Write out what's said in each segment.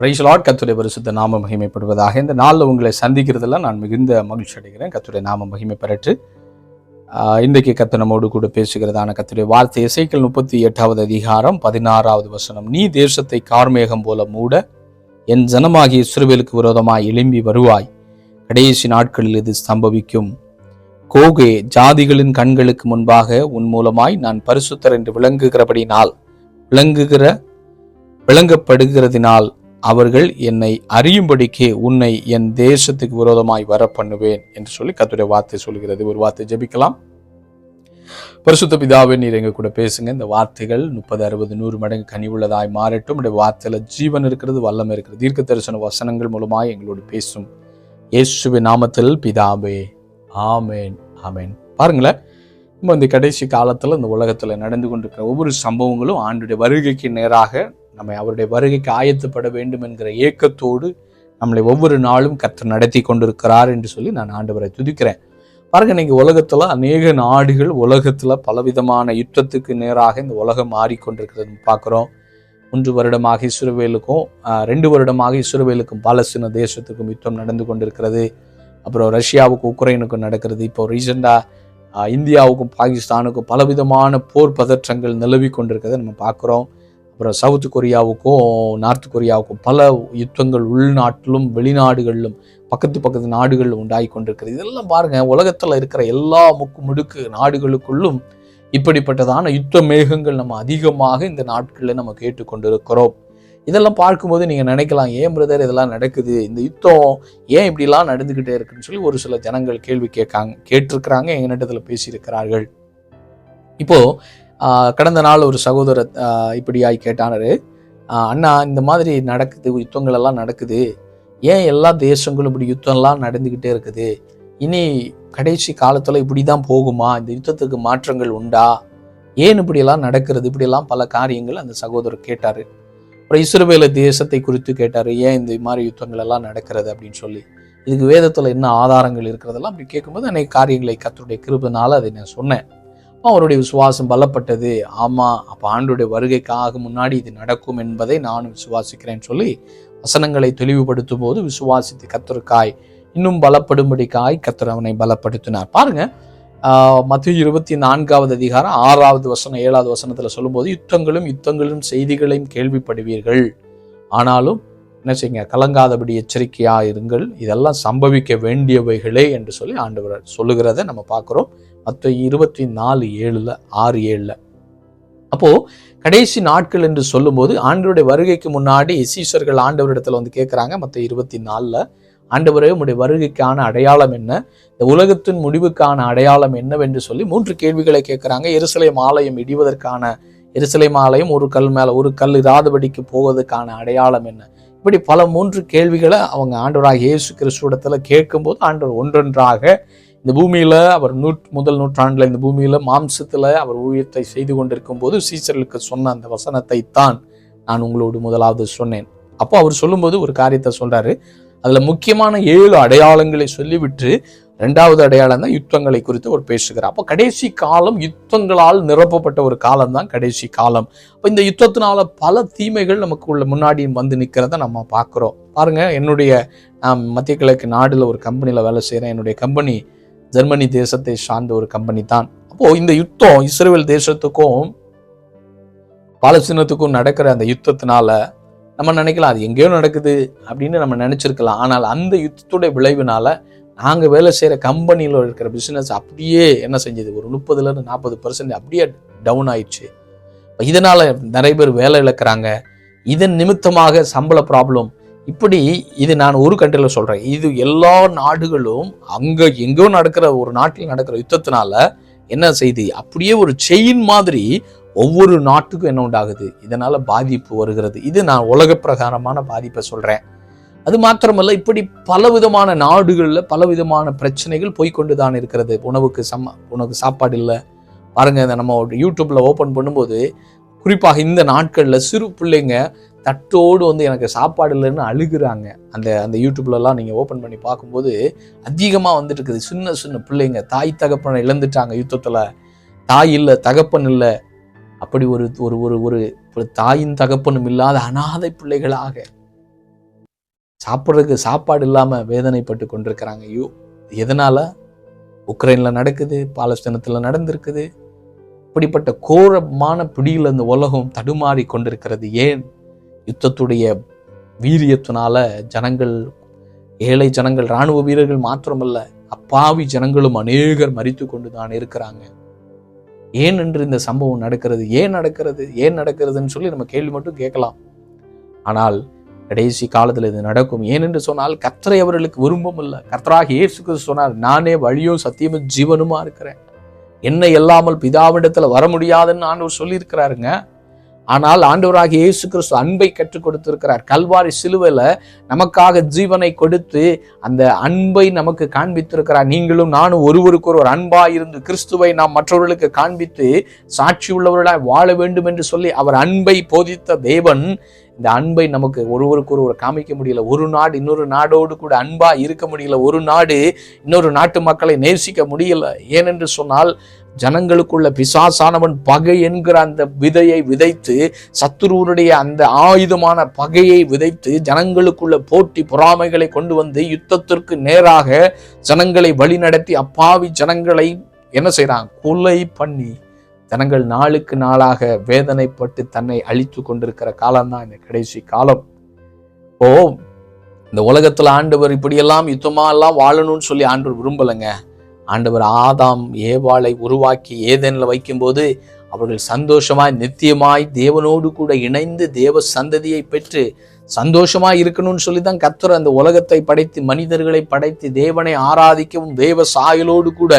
பிரைஸ்லாட் கத்துரை பரிசுத்த நாம மகிமைப்படுவதாக. இந்த நாளில் உங்களை சந்திக்கிறதுல நான் மிகுந்த மகிழ்ச்சி அடைகிறேன். கத்துரை நாம மகிமை பெறட்டு இன்றைக்கு கத்து நம்மோடு கூட பேசுகிறதான கத்துடைய வார்த்தை இசைக்கள் முப்பத்தி எட்டாவது அதிகாரம் பதினாறாவது வசனம். நீ தேசத்தை கார்மேகம் போல மூட என் ஜனமாகிய இஸ்ரவேலுக்கு விரோதமாய் எழும்பி வருவாய். கடைசி நாட்களில் இது சம்பவிக்கும். கோகே ஜாதிகளின் கண்களுக்கு முன்பாக உன் மூலமாய் நான் பரிசுத்தர் என்று விளங்குகிறபடினால் விளங்குகிற விளங்கப்படுகிறதினால் அவர்கள் என்னை அறியும்படிக்கு உன்னை என் தேசத்துக்கு விரோதமாய் வர பண்ணுவேன் என்று சொல்லி கத்துடைய வார்த்தை சொல்கிறது ஒரு வார்த்தை ஜெபிக்கலாம். பரிசுத்த பிதாவே நீர் எங்க கூட பேசுங்க. இந்த வார்த்தைகள் முப்பது அறுபது நூறு மடங்கு கனிவுள்ளதாய் மாறட்டும். இந்த வார்த்தையில ஜீவன் இருக்கிறது வல்லம் இருக்கிறது. தீர்க்க தரிசன வசனங்கள் மூலமாய் எங்களோடு பேசும். இயேசுவி நாமத்தில் பிதாவே ஆமேன் ஆமேன். பாருங்களேன் நம்ம இந்த கடைசி காலத்துல இந்த உலகத்துல நடந்து கொண்டிருக்கிற ஒவ்வொரு சம்பவங்களும் ஆண்டுடைய வருகைக்கு நேராக நம்மை அவருடைய வருகைக்கு ஆயத்தப்பட வேண்டும் என்கிற ஏக்கத்தோடு நம்மளை ஒவ்வொரு நாளும் கற்று நடத்தி கொண்டிருக்கிறார் என்று சொல்லி நான் ஆண்டவரை துதிக்கிறேன். பாருங்க நீங்கள் உலகத்தில் அநேக நாடுகள் உலகத்தில் பலவிதமான யுத்தத்துக்கு நேராக இந்த உலகம் மாறிக்கொண்டிருக்கிறது பார்க்குறோம். ஒன்று வருடமாக இஸ்ரவேலுக்கும் ரெண்டு வருடமாக இஸ்ரவேலுக்கும் பாலஸ்தீன தேசத்துக்கும் யுத்தம் நடந்து கொண்டிருக்கிறது. அப்புறம் ரஷ்யாவுக்கும் உக்ரைனுக்கும் நடக்கிறது. இப்போ ரீசெண்டாக இந்தியாவுக்கும் பாகிஸ்தானுக்கும் பலவிதமான போர் பதற்றங்கள் நிலவி கொண்டிருக்கிறத நம்ம பார்க்குறோம். அப்புறம் சவுத் கொரியாவுக்கும் நார்த் கொரியாவுக்கும் பல யுத்தங்கள் உள்நாட்டிலும் வெளிநாடுகளிலும் பக்கத்து பக்கத்து நாடுகளில் உண்டாகி கொண்டிருக்கிறது. இதெல்லாம் பாருங்க உலகத்தில் இருக்கிற எல்லா முக்கு முடுக்கு நாடுகளுக்குள்ளும் இப்படிப்பட்டதான யுத்த மேகங்கள் நம்ம அதிகமாக இந்த நாட்களில் நம்ம கேட்டுக்கொண்டிருக்கிறோம் இதெல்லாம் பார்க்கும்போது நீங்கள் நினைக்கலாம் ஏன் பிரதர் இதெல்லாம் நடக்குது? இந்த யுத்தம் ஏன் இப்படிலாம் நடந்துக்கிட்டே இருக்குன்னு சொல்லி ஒரு சில ஜனங்கள் கேள்வி கேட்காங்க கேட்டிருக்கிறாங்க எங்கிட்டத்தில் பேசியிருக்கிறார்கள். இப்போது கடந்த நாள் ஒரு சகோதரர் இப்படியாய் கேட்டானாரு. அண்ணா இந்த மாதிரி நடக்குது யுத்தங்கள் எல்லாம் நடக்குது. ஏன் எல்லா தேசங்களும் இப்படி யுத்தம்லாம் நடந்துக்கிட்டே இருக்குது? இனி கடைசி காலத்தில் இப்படி தான் போகுமா? இந்த யுத்தத்துக்கு மாற்றங்கள் உண்டா? ஏன் இப்படியெல்லாம் நடக்கிறது? இப்படியெல்லாம் பல காரியங்கள் அந்த சகோதரர் கேட்டார். அப்புறம் இஸ்ரவேல தேசத்தை குறித்து கேட்டார் ஏன் இந்த மாதிரி யுத்தங்கள் எல்லாம் நடக்கிறது? அப்படின்னு சொல்லி. இதுக்கு வேதத்தில் என்ன ஆதாரங்கள் இருக்கிறதெல்லாம் அப்படி கேட்கும்போது அன்னைக்கு காரியங்களை கத்தருடைய கிருபனால அதை நான் சொன்னேன். அவருடைய விசுவாசம் பலப்பட்டது. ஆமாம் அப்போ ஆண்டுடைய வருகைக்காக முன்னாடி இது நடக்கும் என்பதை நானும் விசுவாசிக்கிறேன்னு சொல்லி வசனங்களை தெளிவுபடுத்தும் போது விசுவாசித்து கத்தருக்காய் இன்னும் பலப்படும்படிக்காய் கத்தர் அவனை பலப்படுத்தினார். பாருங்க மத்திய இருபத்தி நான்காவது அதிகாரம் ஆறாவது வசனம் ஏழாவது வசனத்தில் சொல்லும்போது யுத்தங்களும் யுத்தங்களும் செய்திகளையும் கேள்விப்படுவீர்கள். ஆனாலும் என்ன செய்யுங்க கலங்காதபடி எச்சரிக்கையாக இருங்கள். இதெல்லாம் சம்பவிக்க வேண்டியவைகளே என்று சொல்லி ஆண்டவர் சொல்லுகிறத நம்ம பார்க்குறோம். மற்ற இருபத்தி நாலு ஏழில் ஆறு ஏழில். அப்போது கடைசி நாட்கள் என்று சொல்லும்போது ஆண்டவருடைய வருகைக்கு முன்னாடி சீஷர்கள் ஆண்டவரிடத்தில் வந்து கேட்குறாங்க மற்ற இருபத்தி நாலில். ஆண்டவரே உடைய வருகைக்கான அடையாளம் என்ன? இந்த உலகத்தின் முடிவுக்கான அடையாளம் என்னவென்று சொல்லி மூன்று கேள்விகளை கேட்குறாங்க எருசலேம் ஆலயம் இடிவதற்கான எருசலேம் ஆலயம் ஒரு கல் மேலே ஒரு கல் இராதபடிக்கு போவதற்கான அடையாளம் என்ன? இப்படி பல மூன்று கேள்விகளை அவங்க ஆண்டவராக இயேசு கிறிஸ்துவிடத்துல கேட்கும்போது ஆண்டவர் ஒன்றொன்றாக இந்த பூமியில் அவர் நூற் முதல் நூற்றாண்டில் இந்த பூமியில் மாம்சத்தில் அவர் ஊழியத்தை செய்து கொண்டிருக்கும் போது சீசர்களுக்கு சொன்ன அந்த வசனத்தை தான் நான் உங்களோடு முதலாவது சொன்னேன். அப்போ அவர் சொல்லும்போது ஒரு காரியத்தை சொல்கிறாரு அதில் முக்கியமான ஏழு அடையாளங்களை சொல்லிவிட்டு ரெண்டாவது அடையாளம் தான் யுத்தங்களை குறித்து அவர் பேசுகிறார். அப்போ கடைசி காலம் யுத்தங்களால் நிரப்பப்பட்ட ஒரு காலம் தான் கடைசி காலம். அப்போ இந்த யுத்தத்தினால பல தீமைகள் நமக்கு உள்ள முன்னாடி வந்து நிற்கிறத நம்ம பார்க்குறோம். பாருங்க என்னுடைய நான் மத்திய கிழக்கு நாடில் ஒரு கம்பெனியில் வேலை செய்கிறேன் என்னுடைய கம்பெனி ஜெர்மனி தேசத்தை சார்ந்த ஒரு கம்பெனி தான். அப்போ இந்த யுத்தம் இஸ்ரேல் தேசத்துக்கும் பாலஸ்தீனத்துக்கும் நடக்கிற அந்த யுத்தத்தினால நம்ம நினைக்கலாம் அது எங்கேயோ நடக்குது அப்படின்னு நம்ம நினச்சிருக்கலாம். ஆனால் அந்த யுத்தத்துடைய விளைவினால நாங்கள் வேலை செய்கிற கம்பெனியில் இருக்கிற பிஸ்னஸ் அப்படியே என்ன செஞ்சது? ஒரு முப்பதுலேருந்து நாற்பது பர்சன்ட் அப்படியே டவுன் ஆயிடுச்சு. இதனால் நிறைய பேர் வேலை இழக்கிறாங்க. இதன் நிமித்தமாக சம்பள ப்ராப்ளம் இப்படி இது நான் ஒரு கண்ட்ரியில் சொல்கிறேன் இது எல்லா நாடுகளும் அங்கே எங்கோ நடக்கிற ஒரு நாட்டில் நடக்கிற யுத்தத்தினால என்ன செய்து அப்படியே ஒரு செயின் மாதிரி ஒவ்வொரு நாட்டுக்கும் என்ன உண்டாகுது? இதனால பாதிப்பு வருகிறது. இது நான் உலக பிரகாரமான பாதிப்பை சொல்றேன். அது மாத்திரமல்ல இப்படி பலவிதமான நாடுகளில் பலவிதமான பிரச்சனைகள் போய்கொண்டு தான் இருக்கிறது. உணவுக்கு சம்ம உனக்கு சாப்பாடு இல்லை. பாருங்க இதை நம்ம யூடியூப்ல ஓப்பன் பண்ணும்போது குறிப்பாக இந்த நாட்களில் சிறு பிள்ளைங்க தட்டோடு வந்து எனக்கு சாப்பாடு இல்லைன்னு அழுகுறாங்க. அந்த அந்த யூடியூப்லலாம் நீங்கள் ஓப்பன் பண்ணி பார்க்கும்போது அதிகமாக வந்துட்டு இருக்குது சின்ன சின்ன பிள்ளைங்க தாய் தகப்பனை இழந்துட்டாங்க யுத்தத்தில். தாய் இல்லை தகப்பன் இல்லை. அப்படி ஒரு ஒரு ஒரு ஒரு தாயின் தகப்பனும் இல்லாத அனாதை பிள்ளைகளாக சாப்பிட்றதுக்கு சாப்பாடு இல்லாமல் வேதனைப்பட்டு கொண்டிருக்கிறாங்க. ஐயோ எதனால்? உக்ரைனில் நடக்குது பாலஸ்தீனத்தில் நடந்திருக்குது. இப்படிப்பட்ட கோரமான பிடியில் இந்த உலகம் தடுமாறி கொண்டிருக்கிறது. ஏன்? யுத்தத்துடைய வீரியத்தினால ஜனங்கள் ஏழை ஜனங்கள் இராணுவ வீரர்கள் மாத்திரமல்ல அப்பாவி ஜனங்களும் அநேகர் மறித்து கொண்டு தான் இருக்கிறாங்க. ஏன் என்று இந்த சம்பவம் நடக்கிறது? ஏன் நடக்கிறது? ஏன் நடக்கிறதுன்னு சொல்லி நம்ம கேள்வி மட்டும் கேட்கலாம். ஆனால் கடைசி காலத்தில் இது நடக்கும். ஏனென்று சொன்னால் கத்தரை அவர்களுக்கு விரும்பம் இல்லை. கர்த்தராக இயேசு சொன்னார் நானே வழியும் சத்தியமும் ஜீவனுமா இருக்கிறேன். என்னை இல்லாமல் பிதாவிடத்தில் வர முடியாதுன்னு ஆண்டவர் சொல்லியிருக்கிறாருங்க. ஆனால் ஆண்டவராக இயேசு கிறிஸ்து அன்பை கற்றுக் கொடுத்திருக்கிறார். கல்வாரி சிலுவையில் நமக்காக ஜீவனை கொடுத்து அந்த அன்பை நமக்கு காண்பித்திருக்கிறார். நீங்களும் நானும் ஒருவருக்கு ஒருவர் அன்பாக இருந்து கிறிஸ்துவை நாம் மற்றவர்களுக்கு காண்பித்து சாட்சி உள்ளவர்களாய் வாழ வேண்டும் என்று சொல்லி அவர் அன்பை போதித்த தேவன் இந்த அன்பை நமக்கு ஒருவருக்கு ஒருவர் காமிக்க முடியல. ஒரு நாடு இன்னொரு நாடோடு கூட அன்பா இருக்க முடியல. ஒரு நாடு இன்னொரு நாட்டு மக்களை நேசிக்க முடியல. ஏனென்று சொன்னால் ஜனங்களுக்குள்ள பிசாசானவன் பகை என்கிற அந்த விதையை விதைத்து சத்துருவனுடைய அந்த ஆயுதமான பகையை விதைத்து ஜனங்களுக்குள்ள போட்டி பொறாமைகளை கொண்டு வந்து யுத்தத்திற்கு நேராக ஜனங்களை வழிநடத்தி அப்பாவி ஜனங்களை என்ன செய்கிறான் கொலை பண்ணி ஜனங்கள் நாளுக்கு நாளாக வேதனைப்பட்டு தன்னை அழித்து கொண்டிருக்கிற காலம்தான் இந்த கடைசி காலம். ஓ இந்த உலகத்துல ஆண்டவர் இப்படியெல்லாம் யுத்தமா எல்லாம் வாழணும்னு சொல்லி ஆண்டவர் விரும்பலைங்க. ஆண்டவர் ஆதாம் ஏவாளை உருவாக்கி ஏதேனில் வைக்கும்போது அவர்கள் சந்தோஷமாய் நித்தியமாய் தேவனோடு கூட இணைந்து தேவ சந்ததியை பெற்று சந்தோஷமாக இருக்கணும்னு சொல்லி தான் கத்தர் அந்த உலகத்தை படைத்து மனிதர்களை படைத்து தேவனை ஆராதிக்கவும் தேவ சாயலோடு கூட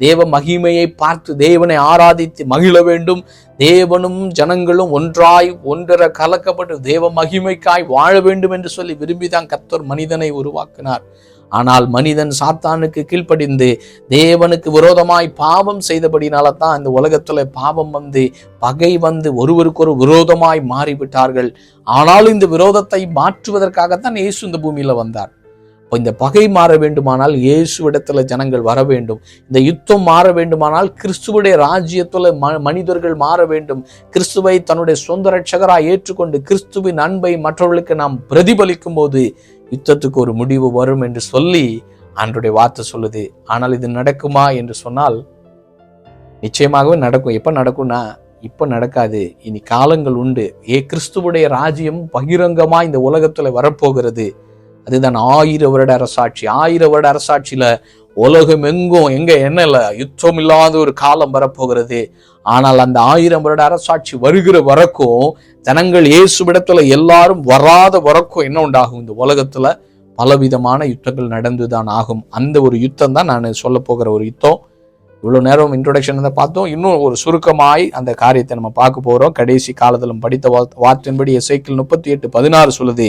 தேவ மகிமையை பார்த்து தேவனை ஆராதித்து மகிழ வேண்டும். தேவனும் ஜனங்களும் ஒன்றாய் ஒன்றர கலக்கப்பட்டு தேவ மகிமைக்காய் வாழ வேண்டும் என்று சொல்லி விரும்பிதான் கத்தர் மனிதனை உருவாக்கினார். ஆனால் மனிதன் சாத்தானுக்கு கீழ்ப்படிந்து தேவனுக்கு விரோதமாய் பாவம் செய்தபடினால தான் இந்த உலகத்துல பாவம் வந்து பகை வந்து ஒருவருக்கொரு விரோதமாய் மாறிவிட்டார்கள். ஆனாலும் இந்த விரோதத்தை மாற்றுவதற்காகத்தான் இயேசு இந்த பூமியில வந்தார். இப்போ இந்த பகை மாற வேண்டுமானால் இயேசுவிடத்துல ஜனங்கள் வர வேண்டும். இந்த யுத்தம் மாற வேண்டுமானால் கிறிஸ்துவுடைய ராஜ்யத்துல ம மனிதர்கள் மாற வேண்டும். கிறிஸ்துவை தன்னுடைய சொந்த ரட்சகராக ஏற்றுக்கொண்டு கிறிஸ்துவின் அன்பை மற்றவர்களுக்கு நாம் பிரதிபலிக்கும் போது யுத்தத்துக்கு ஒரு முடிவு வரும் என்று சொல்லி அன்றைய வார்த்தை சொல்லுது. ஆனால் இது நடக்குமா என்று சொன்னால் நிச்சயமாகவே நடக்கும். எப்போ நடக்கும்னா இப்போ நடக்காது. இனி காலங்கள் உண்டு. ஏ கிறிஸ்துவுடைய ராஜ்யம் பகிரங்கமாக இந்த உலகத்தில் வரப்போகிறது. அதுதான் ஆயிரம் வருட அரசாட்சி. ஆயிரம் வருட அரசாட்சியில உலகம் எங்கும் எங்க என்ன இல்லை யுத்தம் இல்லாத ஒரு காலம் வரப்போகிறது. ஆனால் அந்த ஆயிரம் வருட அரசாட்சி வருகிற வரைக்கும் ஜனங்கள் இயேசுவிடத்துல எல்லாரும் வராத வரைக்கும் என்ன உண்டாகும்? இந்த உலகத்துல பலவிதமான யுத்தங்கள் நடந்துதான் ஆகும். அந்த ஒரு யுத்தம் தான் நான் சொல்ல போகிற ஒரு யுத்தம். இவ்வளோ நேரம் இன்ட்ரொடக்ஷன் தான் பார்த்தோம். இன்னும் ஒரு சுருக்கமாய் அந்த காரியத்தை நம்ம பார்க்க போகிறோம் கடைசி காலத்திலும் படித்த வா வார்த்தையின்படி எசைக்கிள் முப்பத்தி எட்டு பதினாறு சொல்லுது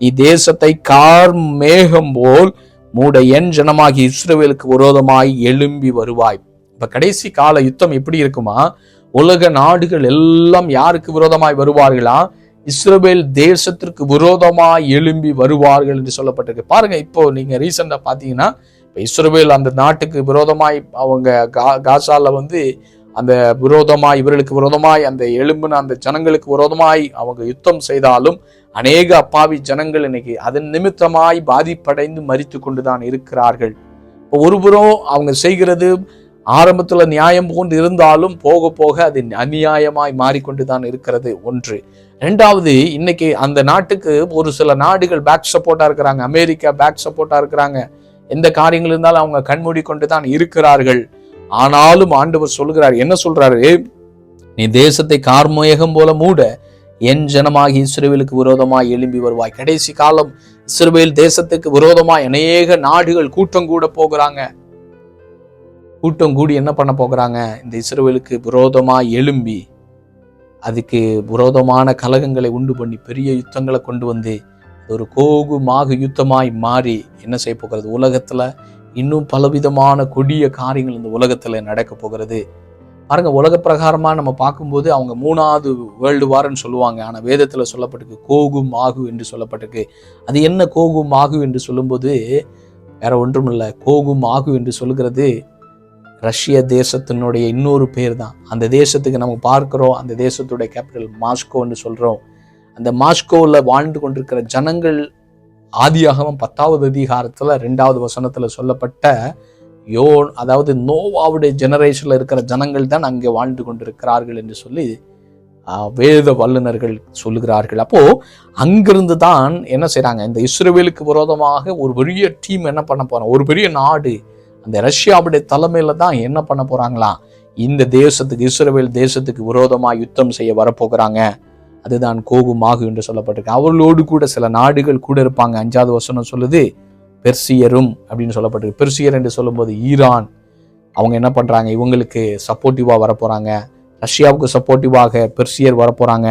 நீ தேசத்தை கார் மேகம் போல் மூட என் ஜனமாகி இஸ்ரேவேலுக்கு விரோதமாய் எழும்பி வருவாய். இப்போ கடைசி கால யுத்தம் எப்படி இருக்குமா? உலக நாடுகள் எல்லாம் யாருக்கு விரோதமாய் வருவார்களா? இஸ்ரோவேல் தேசத்திற்கு விரோதமாய் எழும்பி வருவார்கள் என்று சொல்லப்பட்டிருக்கு. பாருங்க இப்போ நீங்க ரீசெண்டா பாத்தீங்கன்னா இப்போ இஸ்ரோவேல் அந்த நாட்டுக்கு விரோதமாய் அவங்க கா காசால வந்து அந்த விரோதமாய் இவர்களுக்கு விரோதமாய் அந்த எழும்பின அந்த ஜனங்களுக்கு விரோதமாய் அவங்க யுத்தம் செய்தாலும் அநேக அப்பாவி ஜனங்கள் இன்னைக்கு அதன் நிமித்தமாய் பாதிப்படைந்து மறித்துக்கொண்டு தான் இருக்கிறார்கள். இப்போ ஒருபுறம் அவங்க செய்கிறது ஆரம்பத்தில் நியாயம் போன்று இருந்தாலும் போக போக அது அநியாயமாய் மாறிக்கொண்டு தான் இருக்கிறது ஒன்று. ரெண்டாவது இன்னைக்கு அந்த நாட்டுக்கு ஒரு சில நாடுகள் பேக் சப்போர்ட்டாக இருக்கிறாங்க. அமெரிக்கா பேக் சப்போர்ட்டாக இருக்கிறாங்க. எந்த காரியங்கள் இருந்தாலும் அவங்க கண்மூடி கொண்டு தான் இருக்கிறார்கள். ஆனாலும் ஆண்டவர் சொல்கிறார் என்ன சொல்றாரு? நீ தேசத்தை கார்மேகம் போல மூட என் ஜனமாகி இஸ்ரேவேலுக்கு விரோதமாய் எழும்பி வருவாய். கடைசி காலம் இஸ்ரேவேல் தேசத்துக்கு விரோதமாய் அநேக நாடுகள் கூட்டம் கூட போகிறாங்க. கூட்டம் கூடி என்ன பண்ண போகிறாங்க? இந்த இஸ்ரேவேலுக்கு விரோதமாய் எழும்பி அதுக்கு விரோதமான கலகங்களை உண்டு பண்ணி பெரிய யுத்தங்களை கொண்டு வந்து ஒரு கோகு மாகு யுத்தமாய் மாறி என்ன செய்ய போகிறது? உலகத்தில் இன்னும் பலவிதமான கொடிய காரியங்கள் இந்த உலகத்தில் நடக்க போகிறது. பாருங்க உலக பிரகாரமாக நம்ம பார்க்கும்போது அவங்க மூணாவது வேர்ல்டு வார்ன்னு சொல்லுவாங்க. ஆனால் வேதத்தில் சொல்லப்பட்டிருக்கு கோகும் மாகு என்று சொல்லப்பட்டிருக்கு. அது என்ன கோகும் மாகு என்று சொல்லும்போது வேற ஒன்றும் இல்லை. கோகும் மாகு என்று சொல்லுகிறது ரஷ்ய தேசத்தினுடைய இன்னொரு பேர் தான் அந்த தேசத்துக்கு நம்ம பார்க்குறோம். அந்த தேசத்துடைய கேபிட்டல் மாஸ்கோன்னு சொல்கிறோம் அந்த மாஸ்கோவில் வாழ்ந்து கொண்டிருக்கிற ஜனங்கள் ஆதியாகவும் பத்தாவது அதிகாரத்தில் ரெண்டாவது வசனத்தில் சொல்லப்பட்ட யோன் அதாவது நோவாவுடைய ஜெனரேஷனில் இருக்கிற ஜனங்கள் தான் அங்கே வாழ்ந்து கொண்டிருக்கிறார்கள் என்று சொல்லி வேத வல்லுனர்கள் சொல்லுகிறார்கள். அப்போது அங்கிருந்து தான் என்ன செய்கிறாங்க இந்த இஸ்ரோவேலுக்கு விரோதமாக ஒரு பெரிய டீம் என்ன பண்ண போகிறாங்க ஒரு பெரிய நாடு அந்த ரஷ்யாவுடைய தலைமையில் தான் என்ன பண்ண போகிறாங்களாம் இந்த தேசத்துக்கு இஸ்ரோவேல் தேசத்துக்கு விரோதமாக யுத்தம் செய்ய வரப்போகிறாங்க. அதுதான் கோகுமாகு என்று சொல்லப்பட்டிருக்கு. அவர்களோடு கூட சில நாடுகள் கூட இருப்பாங்க. அஞ்சாவது வசனம் சொல்லுது பெர்சியரும் அப்படின்னு சொல்லப்பட்டிருக்கு. பெர்சியர் என்று சொல்லும்போது ஈரான். அவங்க என்ன பண்ணுறாங்க இவங்களுக்கு சப்போர்ட்டிவாக வரப்போகிறாங்க ரஷ்யாவுக்கு சப்போர்ட்டிவாக பெர்சியர் வரப்போகிறாங்க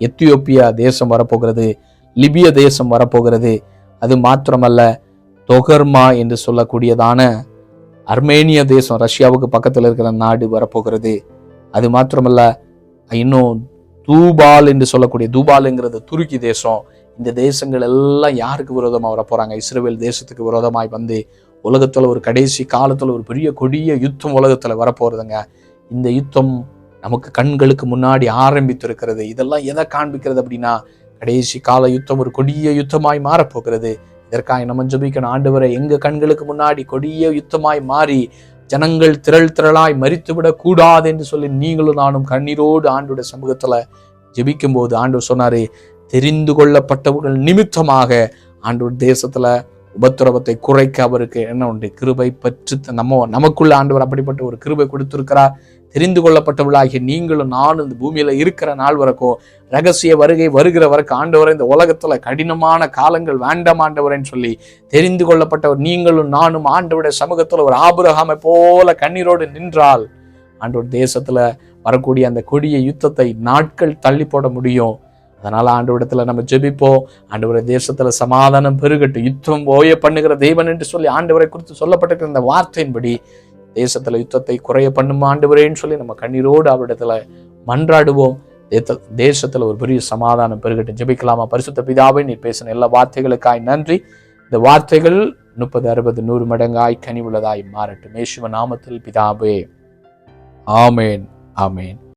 எத்தியோப்பியா தேசம் வரப்போகிறது. லிபிய தேசம் வரப்போகிறது. அது மாத்திரமல்ல தொகர்மா என்று சொல்லக்கூடியதான அர்மேனிய தேசம் ரஷ்யாவுக்கு பக்கத்தில் இருக்கிற நாடு வரப்போகிறது. அது மாத்திரமல்ல இன்னும் தூபால் என்று சொல்லக்கூடிய தூபாலுங்கிறது துருக்கி தேசம். இந்த தேசங்கள் எல்லாம் யாருக்கு விரோதமாக வரப்போறாங்க இஸ்ரேல் தேசத்துக்கு விரோதமாய் வந்து உலகத்தில் ஒரு கடைசி காலத்தில் ஒரு பெரிய கொடிய யுத்தம் உலகத்தில் வரப்போகிறதுங்க இந்த யுத்தம் நமக்கு கண்களுக்கு முன்னாடி ஆரம்பித்திருக்கிறது. இதெல்லாம் எதை காண்பிக்கிறது அப்படின்னா கடைசி கால யுத்தம் ஒரு கொடிய யுத்தமாய் மாறப்போகிறது இதற்காக நம்ம ஆண்டு ஆண்டவரை எங்க கண்களுக்கு முன்னாடி கொடிய யுத்தமாய் மாறி ஜனங்கள் திரள் திரளாய் மறித்துவிடக் கூடாது என்று சொல்லி நீங்களும் நானும் கண்ணீரோடு ஆண்டோட சமூகத்துல ஜெபிக்கும் போது ஆண்டவர் சொன்னாரே தெரிந்து கொள்ளப்பட்டவர்கள் நிமித்தமாக ஆண்டோட தேசத்துல உபத்திரவத்தை குறைக்க அவருக்கு என்ன உண்டு? கிருபை பற்று நம்ம நமக்குள்ள ஆண்டவர் அப்படிப்பட்ட ஒரு கிருபை கொடுத்திருக்கிறார். தெரிந்து கொள்ளப்பட்டவர்களாகிய நீங்களும் நானும் இந்த பூமியில இருக்கிற நாள் வரைக்கும் ரகசிய வருகை வருகிற வரைக்கும் ஆண்டவரை இந்த உலகத்துல கடினமான காலங்கள் வேண்டாம் ஆண்டவரேன்னு சொல்லி தெரிந்து கொள்ளப்பட்டவர் நீங்களும் நானும் ஆண்டவருடைய சமூகத்தில் ஒரு ஆபுரகாமை போல கண்ணீரோடு நின்றால் ஆண்டவர் தேசத்துல வரக்கூடிய அந்த கொடிய யுத்தத்தை நாட்கள் தள்ளி போட முடியும். அதனால் ஆண்டவரிடத்தில் நம்ம ஜெபிப்போம். ஆண்டவரை தேசத்துல சமாதானம் பெருகட்டும். யுத்தம் ஓய பண்ணுகிற தெய்வன் என்று சொல்லி ஆண்டவரை குறித்து சொல்லப்பட்டிருக்கிற இந்த வார்த்தையின்படி தேசத்தில் யுத்தத்தை குறைய பண்ணும் ஆண்டவரேன்னு சொல்லி நம்ம கண்ணீரோடு அவரிடத்துல மன்றாடுவோம். தேத்த- ஒரு பெரிய சமாதானம் பெருகட்டும். ஜெபிக்கலாமா? பரிசுத்த பிதாவை நீ பேசின எல்லா வார்த்தைகளுக்காய் நன்றி. இந்த வார்த்தைகள் முப்பது அறுபது நூறு மடங்காய் கனி உள்ளதாய் மாறட்டும். மேஷுவ நாமத்தில் பிதாவே. ஆமேன். ஆமேன்.